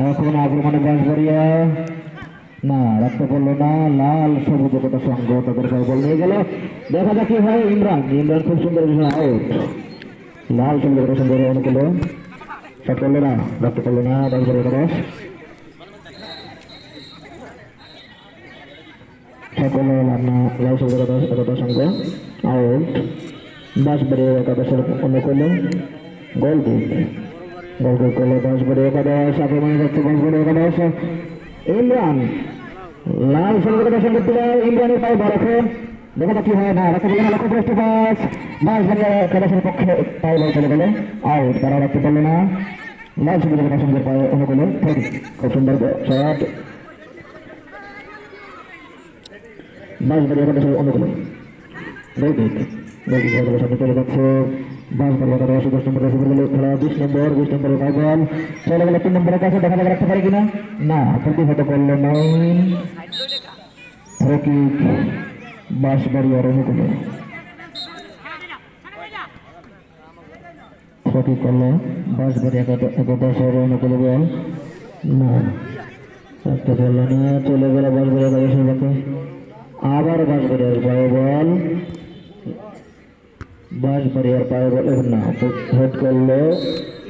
এখন আক্রমণে বাঁশবাড়িয়া না রাখতে পারল না, লাল সবুজ একটা তাদের গায়ে বল নিয়ে গেল। দেখা যাক কি হয়, ইমরান ইমরান খুব সুন্দর আউট লাল সবুজ একটা সুন্দর অনুকূল শট করল না রাখতে পারল না বাঁশবাড়িয়া দশ সকল রান্না লাল সবুজ একটা সঙ্গ। আউট বাঁশবাড়িয়া একাদশের অনুকূলে গোল কিক গোল কিক করল বাঁশবাড়ি একাদশ আক্রমণে যাচ্ছে বাঁশবাড়ি একাদশ। ইমরান, লাল সঙ্গে সঙ্গে তুলে ইমরানের পায়ে বড় দেখা যাক কি হয়, না পারল না, লক্ষ্য প্রশ্ন পাস। বাঁশবাড়ি একাদশের পক্ষে পায়ে বল চলে গেল। আউট তারা রাখতে পারল না। লাল সঙ্গে সঙ্গে পায়ে অনুকূলে খুব সুন্দর শট বাঁশবাড়ি একাদশের অনুকূলে। হয়ে গেল সামনে চলে যাচ্ছে। আবার বাঁশবাড়িয়ার পায়ে বল। বাঁশবাড়িয়ার পায়ে বল না হেড করল